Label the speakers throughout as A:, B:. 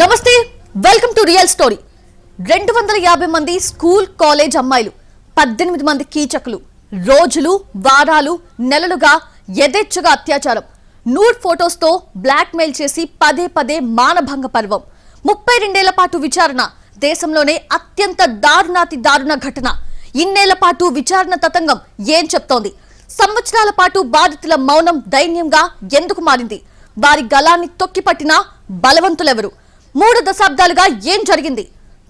A: నమస్తే welcome to real story రెండు వందల యాభై మంది స్కూల్ కాలేజ్ అమ్మాయిలు పద్దెనిమిది మంది కీచకులు రోజులు వారాలు నెలలుగా యథేచ్ఛగా అత్యాచారం. నూడ్ ఫోటోస్తో బ్లాక్మెయిల్ చేసి పదే పదే మానభంగ పర్వం. ముప్పై రెండేళ్ళ పాటు విచారణ. దేశంలోనే అత్యంత దారుణాతి దారుణ ఘటన. ఇన్నేళ్ళ పాటు విచారణ తతంగం ఏం చెప్తోంది? సంవత్సరాల పాటు బాధితుల మౌనం దైన్యంగా ఎందుకు మారింది? వారి గలాన్ని తొక్కిపట్టిన బలవంతులెవరు? మూడు దశాబ్దాలుగా ఏం జరిగింది?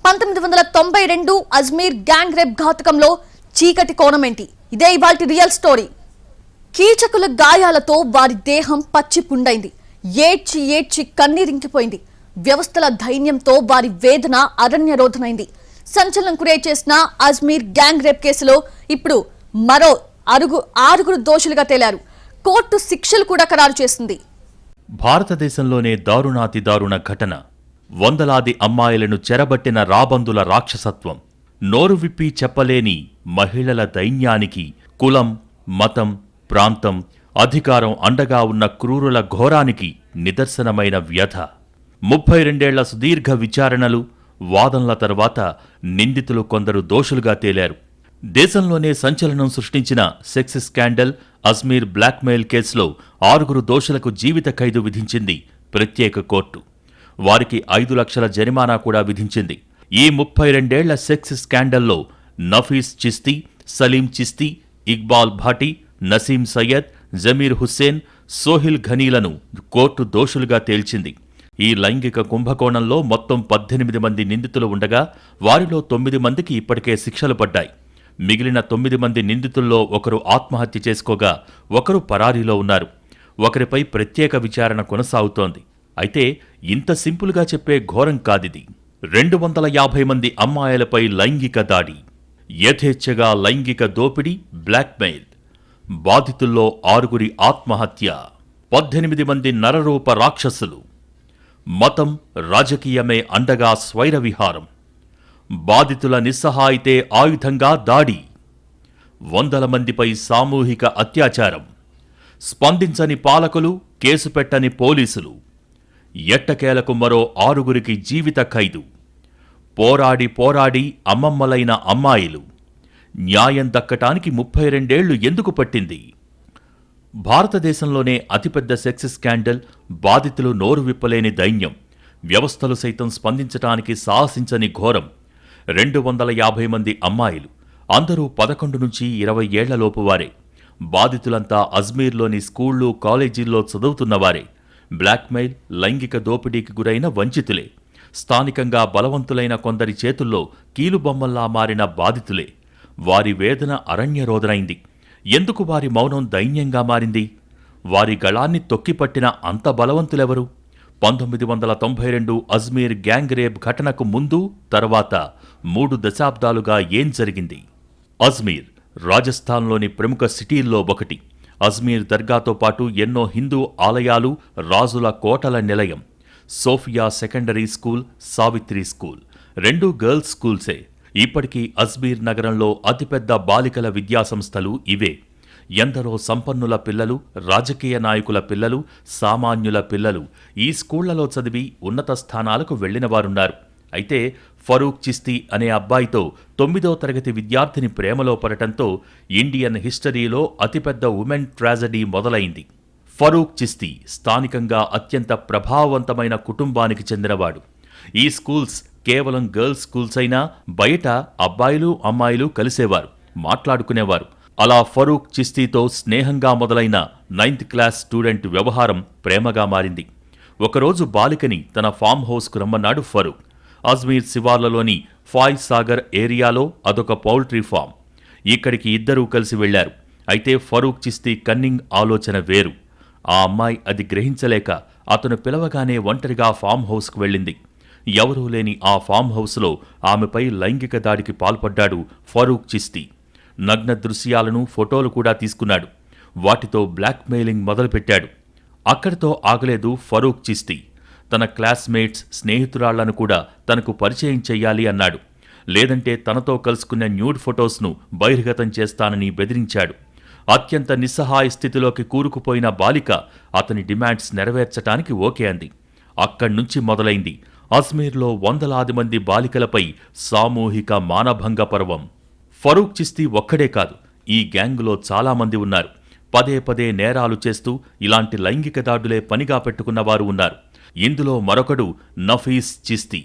A: పంతొమ్మిది వందల తొంభై రెండు అజ్మీర్ గ్యాంగ్ రేప్ ఘాతకంలో చీకటి కోణమేంటి? ఇదే ఇవాల్టి రియల్ స్టోరీ. కీచకుల గాయాలతో వారి దేహం పచ్చి పుండైంది. ఏడ్చి ఏడ్చి కన్నీరింకిపోయింది వ్యవస్థల ధైన్యంతో వారి వేదన అరణ్యరోధనైంది సంచలనం కురే చేసిన అజ్మీర్ గ్యాంగ్ రేప్ కేసులో ఇప్పుడు మరో అరుగు ఆరుగురు దోషులుగా తేలారు. కోర్టు శిక్షలు కూడా ఖరారు చేసింది.
B: భారతదేశంలోనే దారుణాతి దారుణ ఘటన. వందలాది అమ్మాయిలను చెరబట్టిన రాబందుల రాక్షసత్వం. నోరు విప్పి చెప్పలేని మహిళల దైన్యానికి కులం మతం ప్రాంతం అధికారం అండగా ఉన్న క్రూరుల ఘోరానికి నిదర్శనమైన వ్యధ. ముప్పై రెండేళ్ళ సుదీర్ఘ విచారణలు వాదనల తర్వాత నిందితులు కొందరు దోషులుగా తేలారు. దేశంలోనే సంచలనం సృష్టించిన సెక్స్ స్కాండల్ అజ్మీర్ బ్లాక్మెయిల్ కేసులో ఆరుగురు దోషులకు జీవిత ఖైదు విధించింది ప్రత్యేక కోర్టు. వారికి ఐదు లక్షల జరిమానా కూడా విధించింది. ఈ ముప్పై రెండేళ్ళ సెక్స్ స్కాండల్లో నఫీస్ చిస్తీ సలీం చిస్తీ ఇక్బాల్ భాటి నసీం సయ్యద్ జమీర్ హుస్సేన్ సోహిల్ ఘనీలను కోర్టు దోషులుగా తేల్చింది. ఈ లైంగిక కుంభకోణంలో మొత్తం పద్దెనిమిది మంది నిందితులు ఉండగా వారిలో తొమ్మిది మందికి ఇప్పటికే శిక్షలు పడ్డాయి. మిగిలిన తొమ్మిది మంది నిందితుల్లో ఒకరు ఆత్మహత్య చేసుకోగా ఒకరు పరారీలో ఉన్నారు. ఒకరిపై ప్రత్యేక విచారణ కొనసాగుతోంది. అయితే ఇంత సింపుల్గా చెప్పే ఘోరం కాదిది. రెండు వందల యాభై మంది అమ్మాయిలపై లైంగిక దాడి యథేచ్ఛగా లైంగిక దోపిడీ బ్లాక్మెయిల్. బాధితుల్లో ఆరుగురి ఆత్మహత్య పద్దెనిమిది మంది నరరూప రాక్షసులు. మతం రాజకీయమే అండగా స్వైర విహారం. బాధితుల నిస్సహాయితే ఆయుధంగా దాడి. వందల మందిపై సామూహిక అత్యాచారం. స్పందించని పాలకులు కేసు పెట్టని పోలీసులు. ఎట్టకేలకు మరో ఆరుగురికి జీవిత ఖైదు. పోరాడి పోరాడి అమ్మమ్మలైన అమ్మాయిలు. న్యాయం దక్కటానికి ముప్పై రెండేళ్ళు ఎందుకు పట్టింది? భారతదేశంలోనే అతిపెద్ద సెక్స్ స్కాండల్ బాధితులు నోరు విప్పలేని దైన్యం. వ్యవస్థలు సైతం స్పందించటానికి సాహసించని ఘోరం. రెండు వందల యాభై మంది అమ్మాయిలు. అందరూ పదకొండు నుంచి ఇరవై ఏళ్ళలోపు వారే. బాధితులంతా అజ్మీర్లోని స్కూళ్ళు కాలేజీల్లో చదువుతున్నవారే బ్లాక్మెయిల్ లైంగిక దోపిడీకి గురైన వంచితులే. స్థానికంగా బలవంతులైన కొందరి చేతుల్లో కీలుబొమ్మల్లా మారిన బాధితులే. వారి వేదన అరణ్యరోధనైంది. ఎందుకు వారి మౌనం దైన్యంగా మారింది? వారి గళాన్ని తొక్కిపట్టిన అంత బలవంతులెవరు? పంతొమ్మిది వందల తొంభై రెండు అజ్మీర్ గ్యాంగ్ రేప్ ఘటనకు ముందు తర్వాత మూడు దశాబ్దాలుగా ఏం జరిగింది? అజ్మీర్ రాజస్థాన్లోని ప్రముఖ సిటీల్లో ఒకటి. అజ్మీర్ దర్గాతో పాటు ఎన్నో హిందూ ఆలయాలు రాజుల కోటల నిలయం. Sophia secondary school Savitri school. రెండు గర్ల్స్ స్కూల్సే. ఇప్పటికీ అజ్మీర్ నగరంలో అతిపెద్ద బాలికల విద్యాసంస్థలు ఇవే. ఎందరో సంపన్నుల పిల్లలు రాజకీయ నాయకుల పిల్లలు సామాన్యుల పిల్లలు ఈ స్కూళ్ళలో చదివి ఉన్నత స్థానాలకు వెళ్ళినవారున్నారు అయితే ఫరూక్ చిస్తీ అనే అబ్బాయితో తొమ్మిదో తరగతి విద్యార్థిని ప్రేమలో పడటంతో ఇండియన్ హిస్టరీలో అతిపెద్ద ఉమెన్ ట్రాజడీ మొదలైంది. ఫరూక్ చిస్తీ స్థానికంగా అత్యంత ప్రభావవంతమైన కుటుంబానికి చెందినవాడు. ఈ స్కూల్స్ కేవలం గర్ల్స్ స్కూల్స్ అయినా బయట అబ్బాయిలు అమ్మాయిలు కలిసేవారు మాట్లాడుకునేవారు. అలా ఫరూక్ చిస్తీతో స్నేహంగా మొదలైన నైన్త్ క్లాస్ స్టూడెంట్ వ్యవహారం ప్రేమగా మారింది. ఒకరోజు బాలికని తన ఫామ్ హౌస్కు రమ్మన్నాడు ఫరూక్. అజ్మీర్ శివార్లలోని ఫాయ్ సాగర్ ఏరియాలో అదొక పౌల్ట్రీ ఫామ్. ఇక్కడికి ఇద్దరూ కలిసి వెళ్ళారు అయితే ఫరూక్ చిస్తీ కన్నింగ్ ఆలోచన వేరు. ఆ అమ్మాయి అది గ్రహించలేక అతను పిలవగానే ఒంటరిగా ఫామ్ హౌస్కు వెళ్ళింది. ఎవరూ లేని ఆ ఫామ్ హౌస్లో ఆమెపై లైంగిక దాడికి పాల్పడ్డాడు ఫరూక్ చిస్తీ. నగ్న దృశ్యాలను ఫోటోలు కూడా తీసుకున్నాడు. వాటితో బ్లాక్మెయిలింగ్ మొదలుపెట్టాడు. అక్కడితో ఆగలేదు ఫరూక్ చిస్తీ. తన క్లాస్మేట్స్ స్నేహితురాళ్ళను కూడా తనకు పరిచయం చెయ్యాలి అన్నాడు. లేదంటే తనతో కలుసుకున్న న్యూడ్ ఫొటోస్ను బహిర్గతం చేస్తానని బెదిరించాడు. అత్యంత నిస్సహాయ స్థితిలోకి కూరుకుపోయిన బాలిక అతని డిమాండ్స్ నెరవేర్చటానికి ఓకే అంది. అక్కడ్నుంచి మొదలైంది. అజ్మీర్లో వందలాది మంది బాలికలపై సామూహిక మానభంగ పర్వం. ఫరూక్ చిస్తీ ఒక్కడే కాదు ఈ గ్యాంగులో చాలామంది ఉన్నారు. పదే పదే నేరాలు చేస్తూ ఇలాంటి లైంగిక దాడులే పనిగా పెట్టుకున్న వారు ఉన్నారు. ఇందులో మరొకడు నఫీస్ చిస్తీ.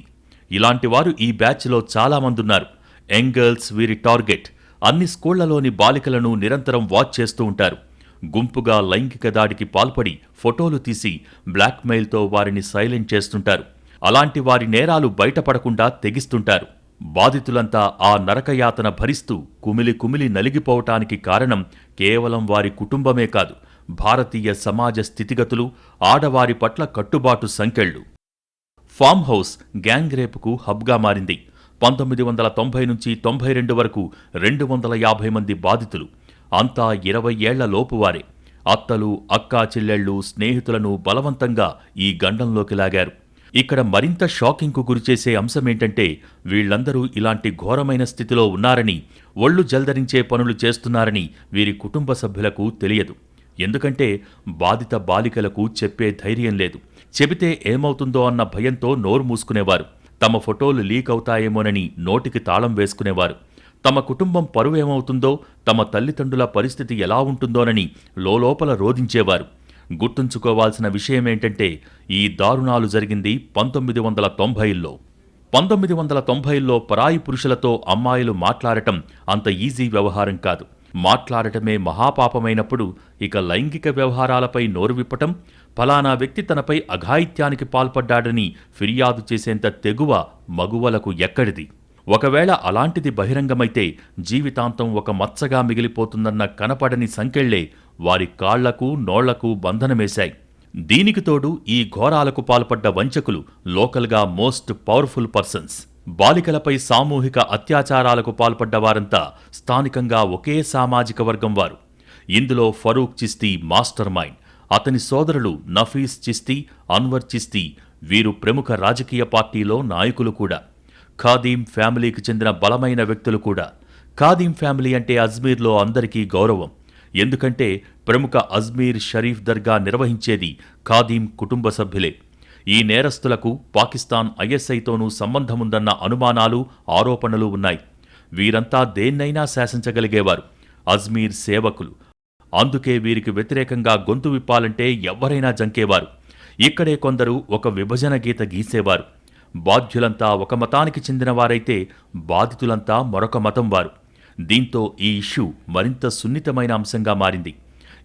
B: ఇలాంటి వారు ఈ బ్యాచ్లో చాలా ఉన్నారు యంగ్ గర్ల్స్ వీరి టార్గెట్. అన్ని స్కూళ్ళలోని బాలికలను నిరంతరం వాచ్ చేస్తూ ఉంటారు. గుంపుగా లైంగిక దాడికి పాల్పడి ఫోటోలు తీసి బ్లాక్మెయిల్తో వారిని సైలెంట్ చేస్తుంటారు. అలాంటి వారి నేరాలు బయటపడకుండా తెగిస్తుంటారు. బాధితులంతా ఆ నరకయాతన భరిస్తూ కుమిలి కుమిలి నలిగిపోవటానికి కారణం కేవలం వారి కుటుంబమే కాదు. భారతీయ సమాజ స్థితిగతులు ఆడవారి పట్ల కట్టుబాటు సంకెళ్ళు ఫామ్ హౌస్ గ్యాంగ్ రేపుకు హబ్గా మారింది. పంతొమ్మిది వందల తొంభై నుంచి తొంభై రెండు వరకు రెండు వందల యాభై మంది బాధితులు. అంతా ఇరవై ఏళ్ళ లోపువారే అత్తలు అక్కా చెల్లెళ్ళు స్నేహితులను బలవంతంగా ఈ గండంలోకి లాగారు. ఇక్కడ మరింత షాకింగ్కు గురిచేసే అంశమేంటంటే వీళ్ళందరూ ఇలాంటి ఘోరమైన స్థితిలో ఉన్నారని ఒళ్ళు జల్దరించే పనులు చేస్తున్నారని వీరి కుటుంబ సభ్యులకు తెలియదు. ఎందుకంటే బాధిత బాలికలకు చెప్పే ధైర్యం లేదు. చెబితే ఏమవుతుందో అన్న భయంతో నోరు మూసుకునేవారు. తమ ఫోటోలు లీక్ అవుతాయేమోనని నోటికి తాళం వేసుకునేవారు. తమ కుటుంబం పరువేమవుతుందో తమ తల్లిదండ్రుల పరిస్థితి ఎలా ఉంటుందోనని లోలోపల రోధించేవారు. గుర్తుంచుకోవాల్సిన విషయమేంటంటే ఈ దారుణాలు జరిగింది పంతొమ్మిది వందల తొంభైల్లో. పంతొమ్మిది వందల తొంభైల్లో పరాయి పురుషులతో అమ్మాయిలు మాట్లాడటం అంత ఈజీ వ్యవహారం కాదు. మాట్లాడటమే మహాపాపమైనప్పుడు ఇక లైంగిక వ్యవహారాలపై నోరు విప్పటం ఫలానా వ్యక్తి తనపై అఘాయిత్యానికి పాల్పడ్డాడని ఫిర్యాదు చేసేంత తెగువ మగువలకు ఎక్కడిది? ఒకవేళ అలాంటిది బహిరంగమైతే జీవితాంతం ఒక మచ్చగా మిగిలిపోతుందన్న కనపడని సంకెళ్ళే వారి కాళ్ళకు నోళ్ళకు బంధనమేశాయి. దీనికి తోడు ఈ ఘోరాలకు పాల్పడ్డ వంచకులు లోకల్గా మోస్ట్ పవర్ఫుల్ పర్సన్స్. బాలికలపై సామూహిక అత్యాచారాలకు పాల్పడ్డ వారంతా స్థానికంగా ఒకే సామాజిక వర్గం వారు. ఇందులో ఫరూక్ చిస్తీ మాస్టర్ మైండ్ అతని సోదరులు నఫీస్ చిస్తీ అన్వర్ చిస్తీ వీరు ప్రముఖ రాజకీయ పార్టీలో నాయకులు కూడా. ఖాదీం ఫ్యామిలీకి చెందిన బలమైన వ్యక్తులు కూడా. ఖాదీం ఫ్యామిలీ అంటే అజ్మీర్లో అందరికీ గౌరవం. ఎందుకంటే ప్రముఖ అజ్మీర్ షరీఫ్ దర్గా నిర్వహించేది ఖాదీం కుటుంబ సభ్యులే. ఈ నేరస్తులకు పాకిస్తాన్ ఐఎస్ఐతోనూ సంబంధముందన్న అనుమానాలు ఆరోపణలు ఉన్నాయి. వీరంతా దేన్నైనా శాసించగలిగేవారు. అజ్మీర్ సేవకులు. అందుకే వీరికి వ్యతిరేకంగా గొంతు విప్పాలంటే ఎవ్వరైనా జంకేవారు. ఇక్కడే కొందరు ఒక విభజన గీత గీసేవారు. బాధ్యులంతా ఒక మతానికి చెందినవారైతే బాధితులంతా మరొక మతం వారు. దీంతో ఈ ఇష్యూ మరింత సున్నితమైన అంశంగా మారింది.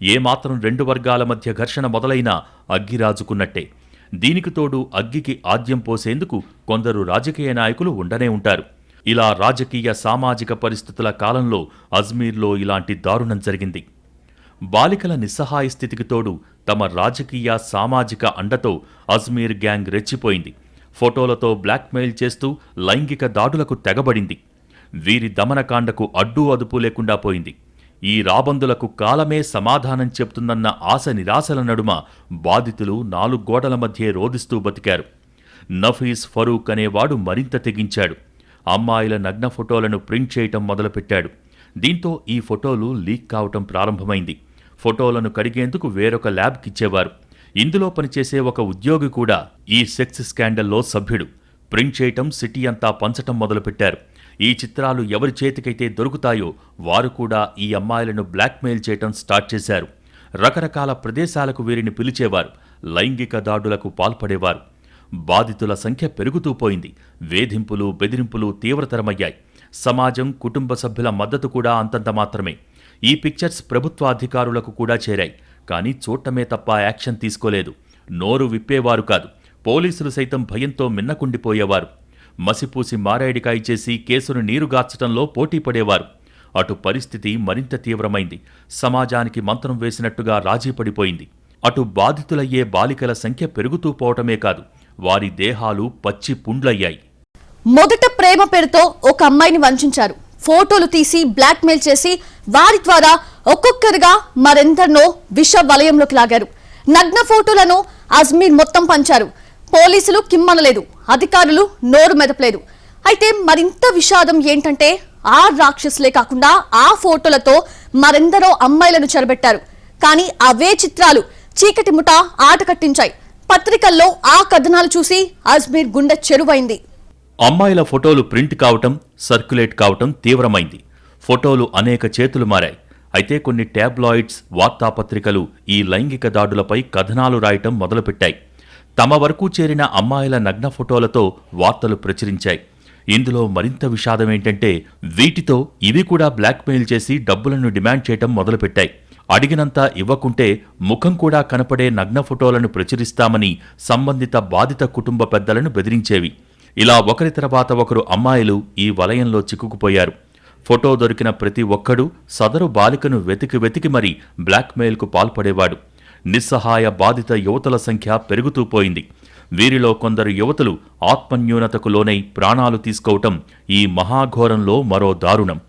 B: ఏమాత్రం రెండు వర్గాల మధ్య ఘర్షణ మొదలైనా అగ్గిరాజుకున్నట్టే. దీనికి తోడు అగ్గికి ఆద్యం పోసేందుకు కొందరు రాజకీయ నాయకులు ఉండనే ఉంటారు. ఇలా రాజకీయ సామాజిక పరిస్థితుల కాలంలో అజ్మీర్లో ఇలాంటి దారుణం జరిగింది. బాలికల నిస్సహాయ స్థితికి తోడు తమ రాజకీయ సామాజిక అండతో అజ్మీర్ గ్యాంగ్ రెచ్చిపోయింది. ఫోటోలతో బ్లాక్మెయిల్ చేస్తూ లైంగిక దాడులకు తెగబడింది. వీరి దమనకాండకు అడ్డూ అదుపు లేకుండా పోయింది. ఈ రాబందులకు కాలమే సమాధానం చెప్తుందన్న ఆశ నిరాశల నడుమ బాధితులు నాలుగు గోడల మధ్యే రోధిస్తూ బతికారు. నఫీస్ ఫరూక్ అనేవాడు మరింత తెగించాడు. అమ్మాయిల నగ్న ఫోటోలను ప్రింట్ చేయటం మొదలుపెట్టాడు. దీంతో ఈ ఫోటోలు లీక్ కావటం ప్రారంభమైంది. ఫోటోలను కడిగేందుకు వేరొక ల్యాబ్కిచ్చేవారు ఇందులో పనిచేసే ఒక ఉద్యోగి కూడా ఈ సెక్స్ స్కాండల్లో సభ్యుడు. ప్రింట్ చేయటం సిటీ అంతా పంచటం మొదలుపెట్టారు. ఈ చిత్రాలు ఎవరి చేతికైతే దొరుకుతాయో వారు కూడా ఈ అమ్మాయిలను బ్లాక్మెయిల్ చేయటం స్టార్ట్ చేశారు. రకరకాల ప్రదేశాలకు వీరిని పిలిచేవారు లైంగిక దాడులకు పాల్పడేవారు. బాధితుల సంఖ్య పెరుగుతూ పోయింది. వేధింపులు బెదిరింపులు తీవ్రతరమయ్యాయి. సమాజం కుటుంబ సభ్యుల మద్దతు కూడా అంతంత మాత్రమే. ఈ పిక్చర్స్ ప్రభుత్వ అధికారులకు కూడా చేరాయి. కానీ చూడటమే తప్ప యాక్షన్ తీసుకోలేదు. నోరు విప్పేవారు కాదు. పోలీసులు సైతం భయంతో మిన్నకుండిపోయేవారు. మసిపూసి మారాయిడికాయ చేసి కేసును నీరుగార్చటంలో పోటీ పడేవారు. అటు పరిస్థితి మరింత తీవ్రమైంది. సమాజానికి మంత్రం వేసినట్టుగా రాజీ పడిపోయింది. అటు బాధితులయ్యే బాలికల సంఖ్య పెరుగుతూ పోవటమే కాదు వారి దేహాలు పచ్చి పుండ్లయ్యాయి.
A: మొదట ప్రేమ పేరుతో ఒక అమ్మాయిని వంచారు. ఫోటోలు తీసి బ్లాక్మెయిల్ చేసి వారి ద్వారా ఒక్కొక్కరుగా మరెందరినో విష వలయంలోకి లాగారు. నగ్న ఫోటోలను అజ్మీర్ మొత్తం పంచారు. పోలీసులు కిమ్మనలేదు అధికారులు నోరు మెదపలేదు. అయితే మరింత విషాదం ఏంటంటే ఆ రాక్షసులే కాకుండా ఆ ఫోటోలతో మరెందరో అమ్మాయిలను చెరబెట్టారు. కానీ అవే చిత్రాలు చీకటి ముఠ ఆట కట్టించాయి. పత్రికల్లో ఆ కథనాలు చూసి అజ్మీర్ గుండె చెరువైంది.
B: అమ్మాయిల ఫోటోలు ప్రింట్ కావటం సర్క్యులేట్ కావటం తీవ్రమైంది. ఫోటోలు అనేక చేతులు మారాయి. అయితే కొన్ని ట్యాబ్లాయిడ్స్ వార్తాపత్రికలు ఈ లైంగిక దాడులపై కథనాలు రాయటం మొదలుపెట్టాయి. తమ వరకు చేరిన అమ్మాయిల నగ్న ఫోటోలతో వార్తలు ప్రచురించాయి. ఇందులో మరింత విషాదం ఏంటంటే వీటితో ఇవి కూడా బ్లాక్మెయిల్ చేసి డబ్బులను డిమాండ్ చేయటం మొదలుపెట్టాయి. అడిగినంత ఇవ్వకుంటే ముఖం కూడా కనపడే నగ్న ఫోటోలను ప్రచురిస్తామని సంబంధిత బాధిత కుటుంబ పెద్దలను బెదిరించేవి. ఇలా ఒకరి తర్వాత ఒకరు అమ్మాయిలు ఈ వలయంలో చిక్కుకుపోయారు. ఫోటో దొరికిన ప్రతి ఒక్కడూ సదరు బాలికను వెతికి వెతికి మరీ బ్లాక్మెయిల్కు పాల్పడేవాడు. నిస్సహాయ బాధిత యువతల సంఖ్య పెరుగుతూ పోయింది. వీరిలో కొందరు యువతులు ఆత్మన్యూనతకు లోనై ప్రాణాలు తీసుకోవటం ఈ మహాఘోరంలో మరో దారుణం.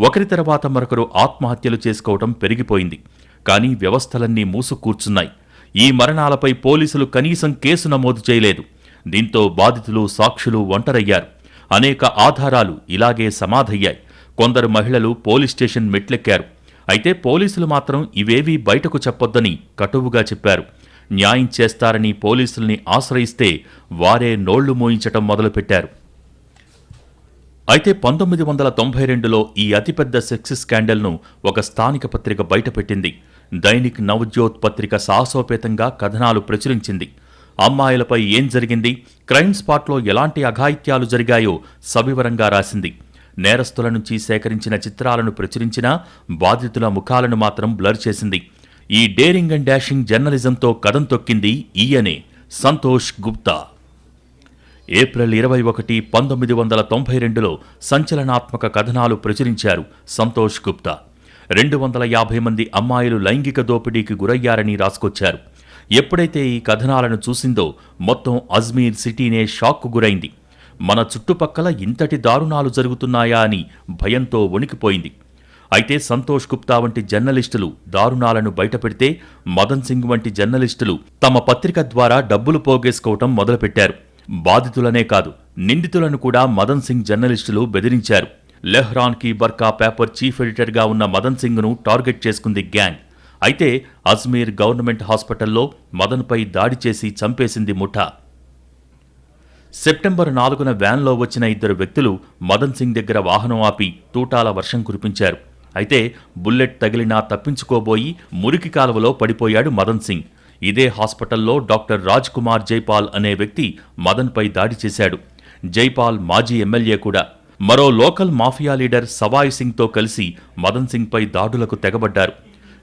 B: ఒకరి తర్వాత మరొకరు ఆత్మహత్యలు చేసుకోవటం పెరిగిపోయింది. కానీ వ్యవస్థలన్నీ మూసుకూర్చున్నాయి. ఈ మరణాలపై పోలీసులు కనీసం కేసు నమోదు చేయలేదు. దీంతో బాధితులు సాక్షులు ఒంటరయ్యారు. అనేక ఆధారాలు ఇలాగే సమాధయ్యాయి. కొందరు మహిళలు పోలీస్ స్టేషన్ మెట్లెక్కారు. అయితే పోలీసులు మాత్రం ఇవేవీ బయటకు చెప్పొద్దని కటువుగా చెప్పారు. న్యాయం చేస్తారని పోలీసుల్ని ఆశ్రయిస్తే వారే నోళ్ళు మోయించటం మొదలుపెట్టారు. అయితే పంతొమ్మిది వందల తొంభై రెండులో ఈ అతిపెద్ద సెక్స్ స్కాండల్ను ఒక స్థానిక పత్రిక బయటపెట్టింది. దైనిక్ నవజ్యోత్ పత్రిక సాహసోపేతంగా కథనాలు ప్రచురించింది. అమ్మాయిలపై ఏం జరిగింది? క్రైమ్ స్పాట్లో ఎలాంటి అఘాయిత్యాలు జరిగాయో సవివరంగా రాసింది. నేరస్తుల నుంచి సేకరించిన చిత్రాలను ప్రచురించినా బాధితుల ముఖాలను మాత్రం బ్లర్ చేసింది. ఈ డేరింగ్ అండ్ డాషింగ్ జర్నలిజంతో కథం తొక్కింది ఈయనే సంతోష్ గుప్తా. ఏప్రిల్ ఇరవై ఒకటి పంతొమ్మిది వందల తొంభై రెండులో సంచలనాత్మక కథనాలు ప్రచురించారు సంతోష్ గుప్తా. రెండు వందల యాభై మంది అమ్మాయిలు లైంగిక దోపిడీకి గురయ్యారని రాసుకొచ్చారు. ఎప్పుడైతే ఈ కథనాలను చూసిందో మొత్తం అజ్మీర్ సిటీనే షాక్కు గురైంది. మన చుట్టుపక్కల ఇంతటి దారుణాలు జరుగుతున్నాయా అని భయంతో వణికిపోయింది. అయితే సంతోష్ గుప్తా వంటి జర్నలిస్టులు దారుణాలను బయటపెడితే మదన్ సింగ్ వంటి జర్నలిస్టులు తమ పత్రిక ద్వారా డబ్బులు పోగేసుకోవటం మొదలుపెట్టారు. బాధితులనే కాదు నిందితులను కూడా మదన్ సింగ్ జర్నలిస్టులు బెదిరించారు. లెహ్రాన్ కీ బర్కా పేపర్ చీఫ్ ఎడిటర్గా ఉన్న మదన్ సింగ్ను టార్గెట్ చేసుకుంది గ్యాంగ్. అయితే అజ్మీర్ గవర్నమెంట్ హాస్పిటల్లో మదన్పై దాడి చేసి చంపేసింది ముఠా. సెప్టెంబర్ నాలుగున వ్యాన్లో వచ్చిన ఇద్దరు వ్యక్తులు మదన్ సింగ్ దగ్గర వాహనం ఆపి తూటాల వర్షం కురిపించారు. అయితే బుల్లెట్ తగిలినా తప్పించుకోబోయి మురికి కాలువలో పడిపోయాడు మదన్ సింగ్. ఇదే హాస్పిటల్లో డాక్టర్ రాజ్ కుమార్ జైపాల్ అనే వ్యక్తి మదన్పై దాడి చేశాడు. జైపాల్ మాజీ ఎమ్మెల్యే కూడా. మరో లోకల్ మాఫియా లీడర్ సవాయ్ సింగ్తో కలిసి మదన్ సింగ్పై దాడులకు తెగబడ్డారు.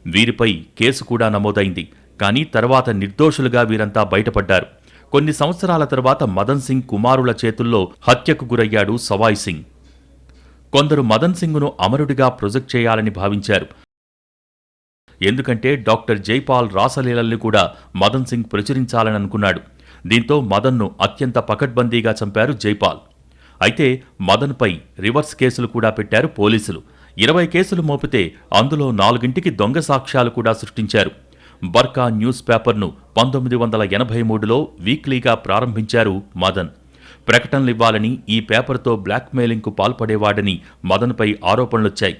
B: వీరిపై కేసు కూడా నమోదైంది. కానీ తర్వాత నిర్దోషులుగా వీరంతా బయటపడ్డారు. కొన్ని సంవత్సరాల తర్వాత మదన్ సింగ్ కుమారుల చేతుల్లో హత్యకు గురయ్యాడు సవాయ్ సింగ్. కొందరు మదన్ సింగ్ను అమరుడిగా ప్రొజెక్ట్ చేయాలని భావించారు. ఎందుకంటే డాక్టర్ జైపాల్ రాసలీలల్ని కూడా మదన్ సింగ్ ప్రచురించాలని అనుకున్నాడు. దీంతో మదన్ను అత్యంత పకడ్బందీగా చంపారు జైపాల్. అయితే మదన్పై రివర్స్ కేసులు కూడా పెట్టారు పోలీసులు. ఇరవై కేసులు మోపితే అందులో నాలుగింటికి దొంగ సాక్ష్యాలు కూడా సృష్టించారు. బర్కా న్యూస్ పేపర్ను పంతొమ్మిది వందల ఎనభై మూడులో వీక్లీగా ప్రారంభించారు మదన్. ప్రకటనలివ్వాలని ఈ పేపర్తో బ్లాక్మెయిలింగ్కు పాల్పడేవాడని మదన్పై ఆరోపణలొచ్చాయి.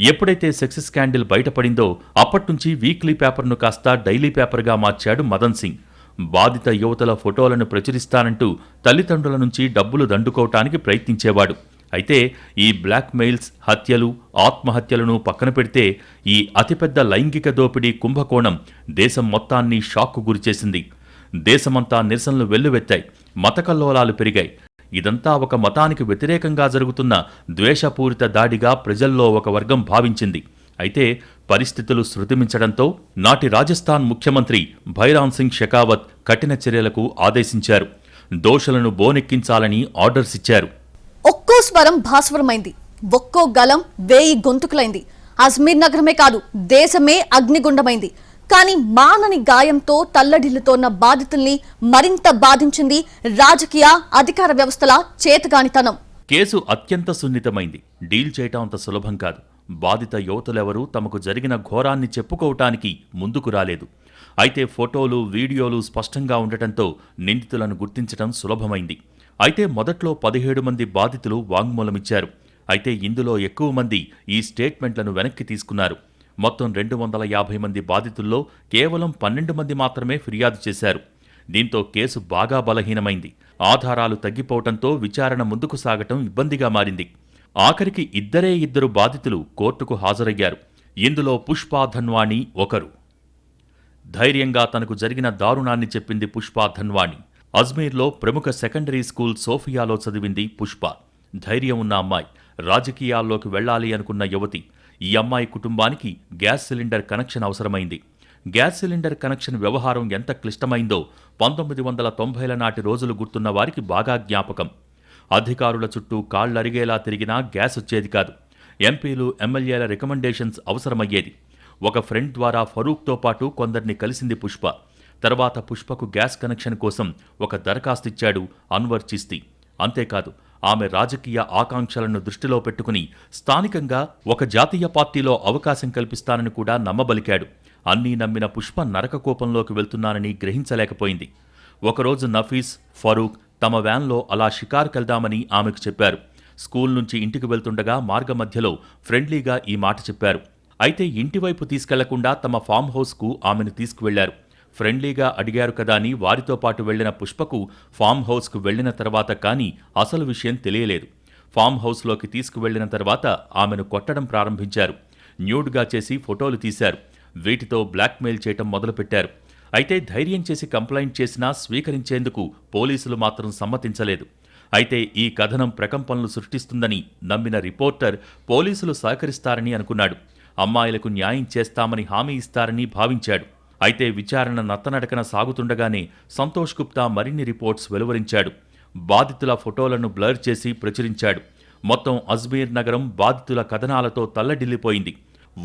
B: ఎప్పుడైతే సెక్స్ స్కాండిల్ బయటపడిందో అప్పట్నుంచి వీక్లీ పేపర్ను కాస్త డైలీ పేపర్గా మార్చాడు మదన్ సింగ్. బాధిత యువతల ఫోటోలను ప్రచురిస్తానంటూ తల్లిదండ్రుల నుంచి డబ్బులు దండుకోవటానికి ప్రయత్నించేవాడు. అయితే ఈ బ్లాక్మెయిల్స్ హత్యలు ఆత్మహత్యలను పక్కన పెడితే ఈ అతిపెద్ద లైంగిక దోపిడీ కుంభకోణం దేశం మొత్తాన్ని షాక్కు గురిచేసింది దేశమంతా నిరసనలు వెల్లువెత్తాయి మతకల్లోలాలు పెరిగాయి. ఇదంతా ఒక మతానికి వ్యతిరేకంగా జరుగుతున్న ద్వేషపూరిత దాడిగా ప్రజల్లో ఒక వర్గం భావించింది. అయితే పరిస్థితులు శృతిమించడంతో నాటి రాజస్థాన్ ముఖ్యమంత్రి భైరామ్ సింగ్ షెకావత్ కఠిన చర్యలకు ఆదేశించారు. దోషులను బోనెక్కించాలని ఆర్డర్స్ ఇచ్చారు.
A: ఒక్కో స్వరం భాస్వరమైంది. ఒక్కో గలం వేయి గొంతుకులైంది. అజ్మీర్ నగరమే కాదు దేశమే అగ్నిగుండమైంది. కానీ మానని గాయంతో తల్లడిల్లుతోన్న బాధితుల్ని మరింత బాధించింది రాజకీయ అధికార వ్యవస్థల చేతగానితనం.
B: కేసు అత్యంత సున్నితమైంది. డీల్ చేయటం అంత సులభం కాదు. బాధిత యువతులెవరూ తమకు జరిగిన ఘోరాన్ని చెప్పుకోవటానికి ముందుకు రాలేదు. అయితే ఫోటోలు వీడియోలు స్పష్టంగా ఉండటంతో నిందితులను గుర్తించడం సులభమైంది. అయితే మొదట్లో పదిహేడు మంది బాధితులు వాంగ్మూలమిచ్చారు. అయితే ఇందులో ఎక్కువ మంది ఈ స్టేట్మెంట్లను వెనక్కి తీసుకున్నారు. మొత్తం రెండు వందల యాభై మంది బాధితుల్లో కేవలం పన్నెండు మంది మాత్రమే ఫిర్యాదు చేశారు. దీంతో కేసు బాగా బలహీనమైంది. ఆధారాలు తగ్గిపోవటంతో విచారణ ముందుకు సాగటం ఇబ్బందిగా మారింది. ఆఖరికి ఇద్దరే ఇద్దరు బాధితులు కోర్టుకు హాజరయ్యారు. ఇందులో పుష్పా ధన్వాణి ఒకరు. ధైర్యంగా తనకు జరిగిన దారుణాన్ని చెప్పింది పుష్పా ధన్వాణి. అజ్మీర్లో ప్రముఖ సెకండరీ స్కూల్ సోఫియాలో చదివింది పుష్ప. ధైర్యం ఉన్న అమ్మాయి రాజకీయాల్లోకి వెళ్ళాలి అనుకున్న యువతి. ఈ అమ్మాయి కుటుంబానికి గ్యాస్ సిలిండర్ కనెక్షన్ అవసరమైంది. గ్యాస్ సిలిండర్ కనెక్షన్ వ్యవహారం ఎంత క్లిష్టమైందో పంతొమ్మిది వందల తొంభైల నాటి రోజులు గుర్తున్న వారికి బాగా జ్ఞాపకం. అధికారుల చుట్టూ కాళ్ళరిగేలా తిరిగినా గ్యాస్ వచ్చేది కాదు. ఎంపీలు ఎమ్మెల్యేల రికమెండేషన్స్ అవసరమయ్యేది. ఒక ఫ్రెండ్ ద్వారా ఫరూక్తో పాటు కొందరిని కలిసింది పుష్ప. తర్వాత పుష్పకు గ్యాస్ కనెక్షన్ కోసం ఒక దరఖాస్తు ఇచ్చాడు అన్వర్ చిస్తి. అంతేకాదు ఆమె రాజకీయ ఆకాంక్షలను దృష్టిలో పెట్టుకుని స్థానికంగా ఒక జాతీయ పార్టీలో అవకాశం కల్పిస్తానని కూడా నమ్మబలికాడు. అన్నీ నమ్మిన పుష్ప నరకకోపంలోకి వెళ్తున్నానని గ్రహించలేకపోయింది. ఒకరోజు నఫీస్ ఫరూక్ తమ వ్యాన్లో అలా షికారుకెళ్దామని ఆమెకు చెప్పారు. స్కూల్ నుంచి ఇంటికి వెళ్తుండగా మార్గమధ్యలో ఫ్రెండ్లీగా ఈ మాట చెప్పారు. అయితే ఇంటివైపు తీసుకెళ్ళకుండా తమ ఫామ్ హౌస్కు ఆమెను తీసుకువెళ్ళారు. ఫ్రెండ్లీగా అడిగారు కదా అని వారితో పాటు వెళ్ళిన పుష్పకు ఫామ్ హౌస్కు వెళ్ళిన తర్వాత కానీ అసలు విషయం తెలియలేదు. ఫామ్ హౌస్లోకి తీసుకువెళ్ళిన తర్వాత ఆమెను కొట్టడం ప్రారంభించారు. న్యూడ్గా చేసి ఫోటోలు తీశారు. వీటితో బ్లాక్మెయిల్ చేయటం మొదలుపెట్టారు. అయితే ధైర్యం చేసి కంప్లైంట్ చేసినా స్వీకరించేందుకు పోలీసులు మాత్రం సమ్మతించలేదు. అయితే ఈ కథనం ప్రకంపనలు సృష్టిస్తుందని నమ్మిన రిపోర్టర్ పోలీసులు సహకరిస్తారని అనుకున్నాడు. అమ్మాయిలకు న్యాయం చేస్తామని హామీ ఇస్తారని భావించాడు. అయితే విచారణ నత్తనడకన సాగుతుండగానే సంతోష్ గుప్తా మరిన్ని రిపోర్ట్స్ వెలువరించాడు. బాధితుల ఫోటోలను బ్లర్ చేసి ప్రచురించాడు. మొత్తం అజ్మీర్ నగరం బాధితుల కథనాలతో తల్లడిల్లిపోయింది.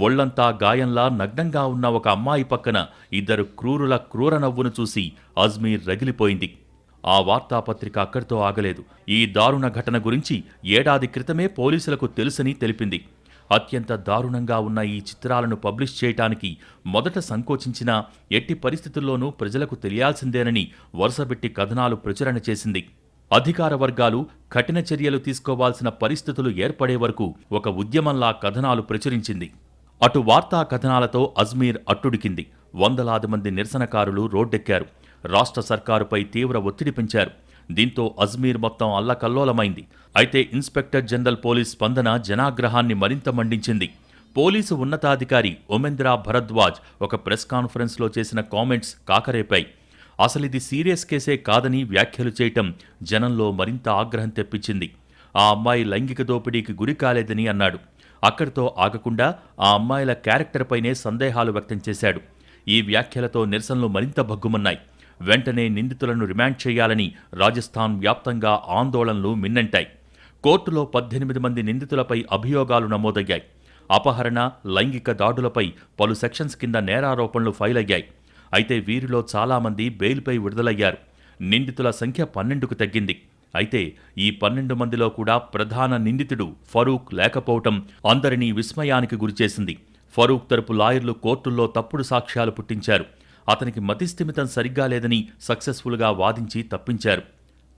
B: ఒళ్ళంతా గాయంలా నగ్నంగా ఉన్న ఒక అమ్మాయి పక్కన ఇద్దరు క్రూరుల క్రూర నవ్వును చూసి అజ్మీర్ రగిలిపోయింది. ఆ వార్తాపత్రిక అక్కడితో ఆగలేదు. ఈ దారుణ ఘటన గురించి ఏడాది క్రితమే పోలీసులకు తెలుసని తెలిపింది. అత్యంత దారుణంగా ఉన్న ఈ చిత్రాలను పబ్లిష్ చేయటానికి మొదట సంకోచించినా ఎట్టి పరిస్థితుల్లోనూ ప్రజలకు తెలియాల్సిందేనని వరుసబెట్టి కథనాలు ప్రచురణ చేసింది. అధికార వర్గాలు కఠిన చర్యలు తీసుకోవాల్సిన పరిస్థితులు ఏర్పడే వరకు ఒక ఉద్యమంలా కథనాలు ప్రచురించింది. అటు వార్తా కథనాలతో అజ్మీర్ అట్టుడికింది. వందలాది మంది నిరసనకారులు రోడ్డెక్కారు. రాష్ట్ర సర్కారుపై తీవ్ర ఒత్తిడి పెంచారు. దీంతో అజ్మీర్ మొత్తం అల్లకల్లోలమైంది. అయితే ఇన్స్పెక్టర్ జనరల్ పోలీస్ స్పందన జనాగ్రహాన్ని మరింత మండించింది. పోలీసు ఉన్నతాధికారి ఒమెంద్రా భరద్వాజ్ ఒక ప్రెస్ కాన్ఫరెన్స్లో చేసిన కామెంట్స్ కాకరేపాయి. అసలిది సీరియస్ కేసే కాదని వ్యాఖ్యలు చేయటం జనంలో మరింత ఆగ్రహం తెప్పించింది. ఆ అమ్మాయి లైంగిక దోపిడీకి గురి కాలేదని అన్నాడు. అక్కడితో ఆగకుండా ఆ అమ్మాయిల క్యారెక్టర్పైనే సందేహాలు వ్యక్తం చేశాడు. ఈ వ్యాఖ్యలతో నిరసనలు మరింత భగ్గుమన్నాయి. వెంటనే నిందితులను రిమాండ్ చేయాలని రాజస్థాన్ వ్యాప్తంగా ఆందోళనలు మిన్నంటాయి. కోర్టులో పద్దెనిమిది మంది నిందితులపై అభియోగాలు నమోదయ్యాయి. అపహరణ లైంగిక దాడులపై పలు సెక్షన్స్ కింద నేరారోపణలు ఫైల్ అయ్యాయి అయితే వీరిలో చాలామంది బెయిల్పై విడుదలయ్యారు. నిందితుల సంఖ్య పన్నెండుకు తగ్గింది. అయితే ఈ పన్నెండు మందిలో కూడా ప్రధాన నిందితుడు ఫరూక్ లేకపోవటం అందరినీ విస్మయానికి గురిచేసింది. ఫరూక్ తరపు లాయర్లు కోర్టుల్లో తప్పుడు సాక్ష్యాలు పుట్టించారు. అతనికి మతిస్థిమితం సరిగ్గా లేదని సక్సెస్ఫుల్గా వాదించి తప్పించారు.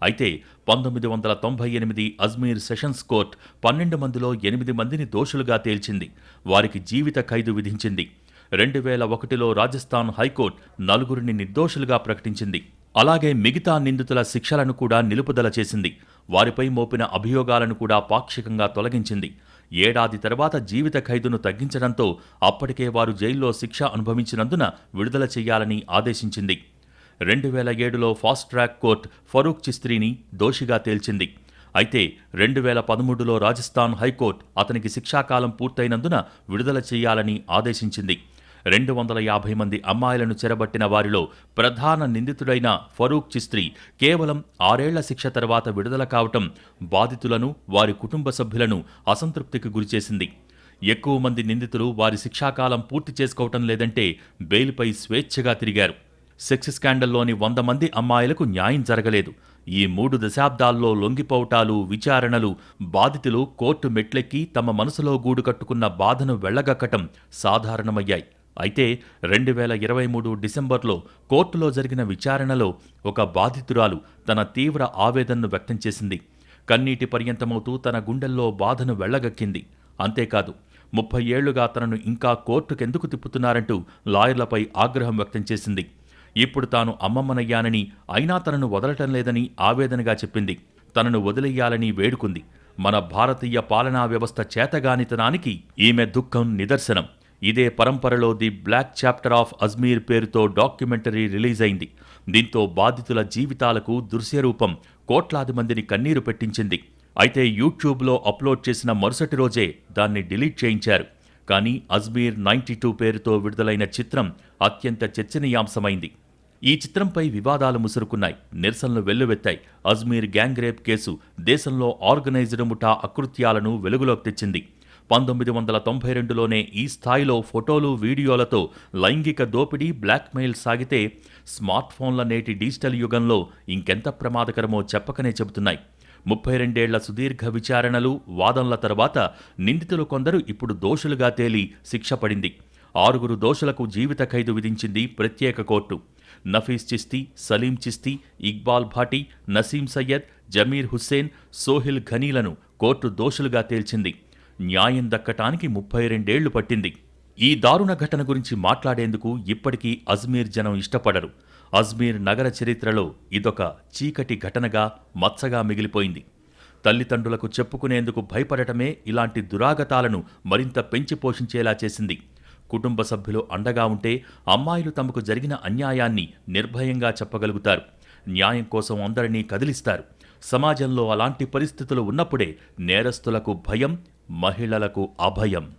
B: అయితే పంతొమ్మిది వందల తొంభై ఎనిమిది అజ్మీర్ సెషన్స్ కోర్ట్ పన్నెండు మందిలో ఎనిమిది మందిని దోషులుగా తేల్చింది. వారికి జీవిత ఖైదు విధించింది. రెండు వేల ఒకటిలో రాజస్థాన్ హైకోర్టు నలుగురిని నిర్దోషులుగా ప్రకటించింది. అలాగే మిగతా నిందితుల శిక్షలను కూడా నిలుపుదల చేసింది. వారిపై మోపిన అభియోగాలను కూడా పాక్షికంగా తొలగించింది. ఏడాది తర్వాత జీవిత ఖైదును తగ్గించడంతో అప్పటికే వారు జైల్లో శిక్ష అనుభవించినందున విడుదల చేయాలని ఆదేశించింది. రెండు వేల ఏడులో ఫాస్ట్ ట్రాక్ కోర్ట్ ఫరూక్ చిస్త్రీని దోషిగా తేల్చింది. అయితే రెండు వేల పదమూడులో రాజస్థాన్ హైకోర్టు అతనికి శిక్షాకాలం పూర్తయినందున విడుదల చేయాలని ఆదేశించింది. రెండు వందల యాభై మంది అమ్మాయిలను చెరబట్టిన వారిలో ప్రధాన నిందితుడైన ఫరూక్ చిస్త్రీ కేవలం ఆరేళ్ళ శిక్ష తర్వాత విడుదల కావటం బాధితులను వారి కుటుంబ సభ్యులను అసంతృప్తికి గురిచేసింది. ఎక్కువ మంది నిందితులు వారి శిక్షాకాలం పూర్తి చేసుకోవటం లేదంటే బెయిల్పై స్వేచ్ఛగా తిరిగారు. సెక్స్ స్కాండల్లోని వంద మంది అమ్మాయిలకు న్యాయం జరగలేదు. ఈ మూడు దశాబ్దాల్లో లొంగిపోవటాలు విచారణలు బాధితులు కోర్టు మెట్లెక్కి తమ మనసులో గూడు కట్టుకున్న బాధను వెళ్ళగక్కటం సాధారణమయ్యాయి. అయితే రెండు వేల ఇరవై మూడు డిసెంబర్లో కోర్టులో జరిగిన విచారణలో ఒక బాధితురాలు తన తీవ్ర ఆవేదనను వ్యక్తం చేసింది. కన్నీటి పర్యంతమవుతూ తన గుండెల్లో బాధను వెళ్ళగక్కింది. అంతేకాదు ముప్పై ఏళ్ళుగా తనను ఇంకా కోర్టుకెందుకు తిప్పుతున్నారంటూ లాయర్లపై ఆగ్రహం వ్యక్తం చేసింది. ఇప్పుడు తాను అమ్మమ్మనయ్యానని అయినా తనను వదలటం లేదని ఆవేదనగా చెప్పింది. తనను వదిలేయాలని వేడుకుంది. మన భారతీయ పాలనా వ్యవస్థ చేతగానితనానికి ఈమె దుఃఖం నిదర్శనం. ఇదే పరంపరలో the black chapter of Ajmer పేరుతో డాక్యుమెంటరీ రిలీజ్ అయింది. దీంతో బాధితుల జీవితాలకు దృశ్యరూపం కోట్లాది మందిని కన్నీరు పెట్టించింది. అయితే యూట్యూబ్లో అప్లోడ్ చేసిన మరుసటి రోజే దాన్ని డిలీట్ చేయించారు. కానీ అజ్మీర్ నైంటీ టూ పేరుతో విడుదలైన చిత్రం అత్యంత చర్చనీయాంశమైంది. ఈ చిత్రంపై వివాదాలు ముసురుకున్నాయి. నిరసనలు వెల్లువెత్తాయి. అజ్మీర్ గ్యాంగ్ రేప్ కేసు దేశంలో ఆర్గనైజ్డ్ ముఠా అకృత్యాలను వెలుగులోకి తెచ్చింది. పంతొమ్మిది వందల తొంభై రెండులోనే ఈ స్థాయిలో ఫోటోలు వీడియోలతో లైంగిక దోపిడీ బ్లాక్మెయిల్ సాగితే స్మార్ట్ ఫోన్ల నేటి డిజిటల్ యుగంలో ఇంకెంత ప్రమాదకరమో చెప్పకనే చెబుతున్నాయి. ముప్పై రెండేళ్ళ సుదీర్ఘ విచారణలు వాదనల తర్వాత నిందితులు కొందరు ఇప్పుడు దోషులుగా తేలి శిక్ష పడింది. ఆరుగురు దోషులకు జీవిత ఖైదు విధించింది ప్రత్యేక కోర్టు. నఫీస్ చిస్తీ సలీం చిస్తీ ఇక్బాల్ భాటీ నసీం సయ్యద్ జమీర్ హుస్సేన్ సోహిల్ ఘనీలను కోర్టు దోషులుగా తేల్చింది. న్యాయం దక్కటానికి ముప్పై రెండేళ్ళు పట్టింది. ఈ దారుణ ఘటన గురించి మాట్లాడేందుకు ఇప్పటికీ అజ్మీర్ జనం ఇష్టపడరు. అజ్మీర్ నగర చరిత్రలో ఇదొక చీకటి ఘటనగా మచ్చగా మిగిలిపోయింది. తల్లిదండ్రులకు చెప్పుకునేందుకు భయపడటమే ఇలాంటి దురాగతాలను మరింత పెంచి పోషించేలా చేసింది. కుటుంబ సభ్యులు అండగా ఉంటే అమ్మాయిలు తమకు జరిగిన అన్యాయాన్ని నిర్భయంగా చెప్పగలుగుతారు. న్యాయం కోసం అందరినీ కదిలిస్తారు. సమాజంలో అలాంటి పరిస్థితులు ఉన్నప్పుడే నేరస్తులకు భయం మహిళలకు అభయం.